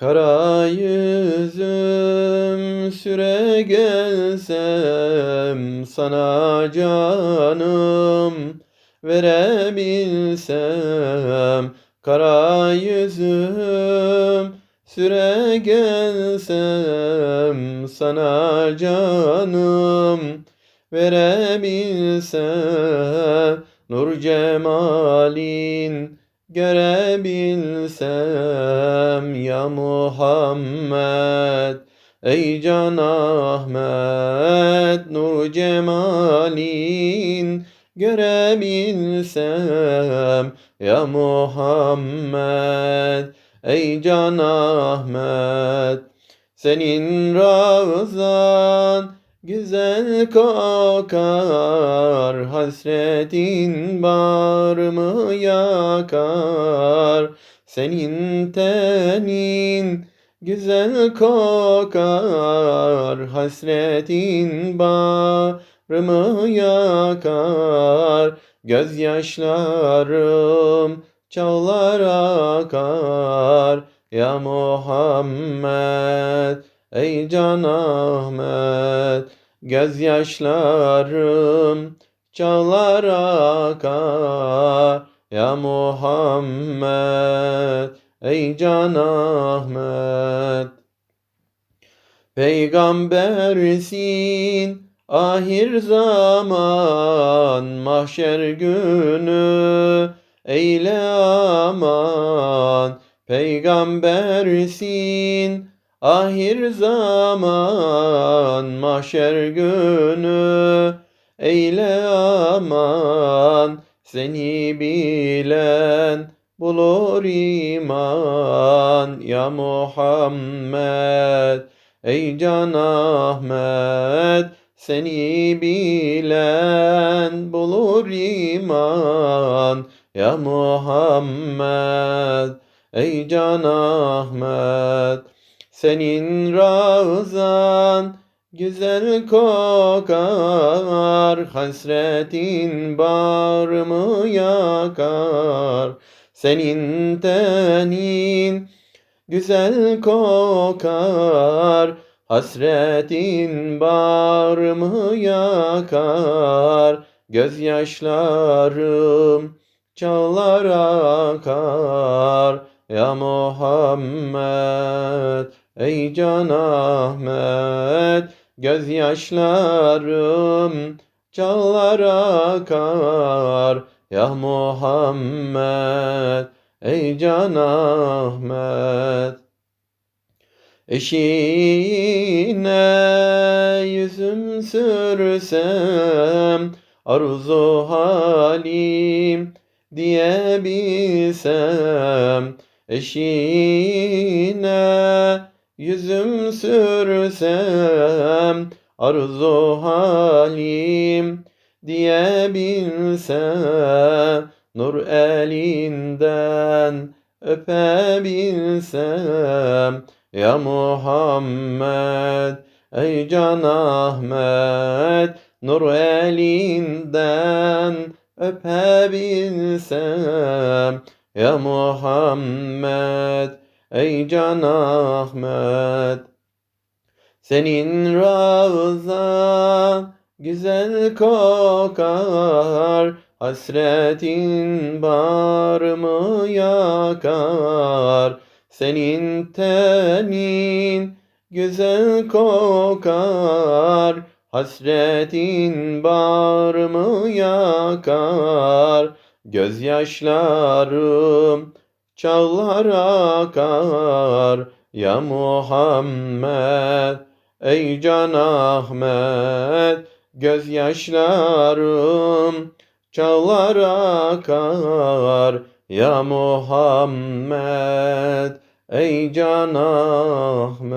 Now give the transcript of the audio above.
Kara yüzüm süre gelsem sana canım verebilsem. Kara yüzüm süre gelsem sana canım verebilsem. Nur cemalin görebilsem ya Muhammed Ey Can Ahmet Nur cemalin. Görebilsem ya Muhammed Ey Can Ahmet senin ravzan güzel kokar hasretin bağrımı yakar? Senin tenin güzel kokar hasretin bağrımı yakar? Gözyaşlarım çağlar akar ya Muhammed ey Can Ahmet gözyaşlarım çağlar akar. Ya Muhammed ey Can Ahmet Peygambersin ahir zaman mahşer günü eyle aman. Peygambersin ahir zaman mahşer günü. Eyle aman seni bilen bulur iman. Ya Muhammed ey Can Ahmet seni bilen bulur iman. Ya Muhammed ey Can Ahmet senin ravzan güzel kokar hasretin bağrımı yakar? Senin tenin güzel kokar hasretin bağrımı yakar? Gözyaşlarım çağlar akar ya Muhammed ey Can Ahmet gözyaşlarım çağlar akar ya Muhammed ey Can Ahmet Eşine yüzüm sürsem arzu halim diyebilsem eşine yüzüm sürsem arzu halim diyebilsem nur elinden öpebilsem ya Muhammed ey Can Ahmet nur elinden öpebilsem ya Muhammed ey Can Ahmet senin ravzan güzel kokar hasretin bağrımı yakar? Senin tenin güzel kokar hasretin bağrımı yakar? Gözyaşlarım çağlar akar ya Muhammed ey Can Ahmet gözyaşlarım çağlar akar ya Muhammed ey Can Ahmet